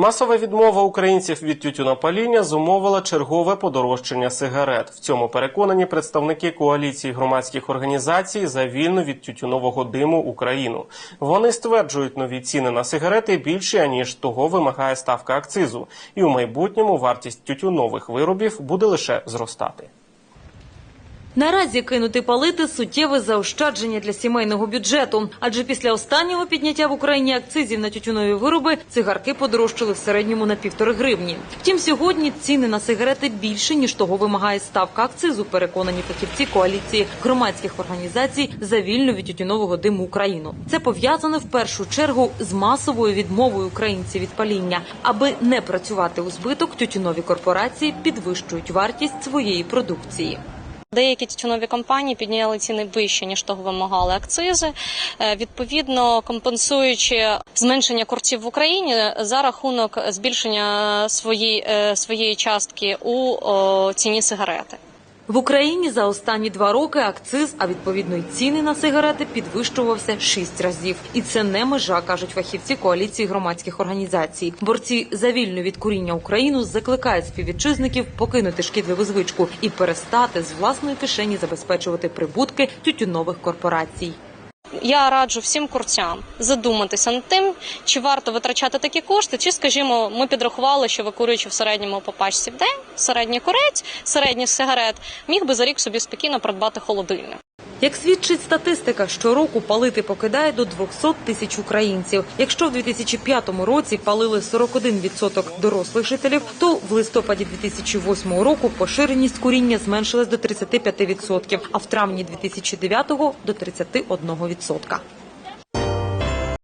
Масова відмова українців від тютюнопаління зумовила чергове подорожчання сигарет. В цьому переконані представники коаліції громадських організацій за вільну від тютюнового диму Україну. Вони стверджують, нові ціни на сигарети більші аніж того вимагає ставка акцизу, і у майбутньому вартість тютюнових виробів буде лише зростати. Наразі кинути палити суттєве заощадження для сімейного бюджету, адже після останнього підняття в Україні акцизів на тютюнові вироби цигарки подорожчали в середньому на півтори гривні. Втім, сьогодні ціни на сигарети більше ніж того вимагає ставка акцизу. Переконані фахівці коаліції громадських організацій за вільну від тютюнового диму Україну. Це пов'язано в першу чергу з масовою відмовою українців від паління, аби не працювати у збиток. Тютюнові корпорації підвищують вартість своєї продукції. Деякі тютюнові компанії підняли ціни вище ніж того вимагали акцизи. Е, Відповідно, компенсуючи зменшення курців в Україні за рахунок збільшення своєї, е, своєї частки у ціні сигарети. В Україні за останні два роки акциз, а відповідно й ціни на сигарети підвищувався шість разів. І це не межа, кажуть фахівці коаліції громадських організацій. Борці за вільну від куріння Україну закликають співвітчизників покинути шкідливу звичку і перестати з власної кишені забезпечувати прибутки тютюнових корпорацій. Я раджу всім курцям задуматися над тим, чи варто витрачати такі кошти, чи, скажімо, ми підрахували, що викурюючи в середньому по пачці в день, середній курець, середній сигарет, міг би за рік собі спокійно придбати холодильник. Як свідчить статистика, щороку палити покидає до 200 тисяч українців. Якщо в 2005 році палили 41% дорослих жителів, то в листопаді 2008 року поширеність куріння зменшилась до 35%, а в травні 2009 – до 31%.